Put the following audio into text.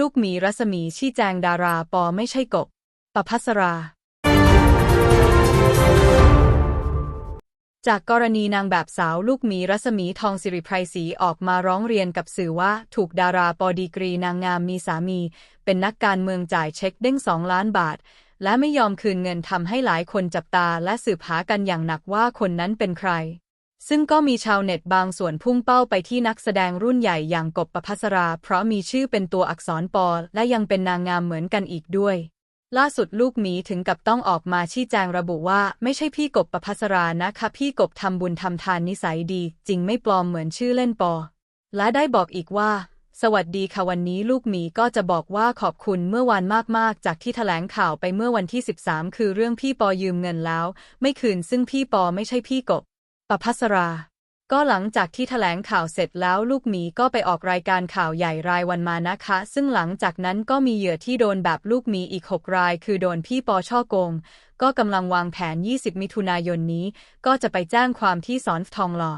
ลูกหมีรัศมีชี้แจงดาราปอไม่ใช่กบประพัสรา จากกรณีนางแบบสาวลูกหมีรัศมีทองสิริไพรศรีออกมาร้องเรียนกับสื่อว่าถูกดาราปอดีกรีนางงามมีสามี เป็นนักการเมืองจ่ายเช็คเด้งสองล้านบาท และไม่ยอมคืนเงินทำให้หลายคนจับตาและสืบหากันอย่างหนักว่าคนนั้นเป็นใคร ซึ่งก็มีชาวเน็ตบางส่วนพุ่งเป้าไปที่นักแสดงรุ่นใหญ่อย่างกบประพัสรา เพราะมีชื่อเป็นตัวอักษรปอ และยังเป็นนางงามเหมือนกันอีกด้วย ล่าสุดลูกหมีถึงกับต้องออกมาชี้แจงระบุว่า ไม่ใช่พี่กบประพัสรานะคะพี่กบทำบุญทำทานนิสัยดี จริงไม่ปลอมเหมือนชื่อเล่นปอ และได้บอกอีกว่าสวัสดีค่ะวันนี้ลูกหมีก็จะบอกว่าขอบคุณเมื่อวานมากๆ จากที่แถลงข่าวไปเมื่อวันที่ 13 คือเรื่องพี่ปอยืมเงินแล้ว ไม่คืนซึ่งพี่ปอไม่ใช่พี่กบ ประพัสรา ก็หลังจากที่แถลงข่าวเสร็จแล้วลูกหมีก็ไปออกรายการข่าวใหญ่รายวันมานะคะ ซึ่งหลังจากนั้นก็มีเหยื่อที่โดนแบบลูกหมีอีก 6 ราย คือโดนพี่ปอช่อโกง ก็กำลังวางแผน 20 มิถุนายนนี้ ก็จะไปแจ้งความที่สอนทองหล่อ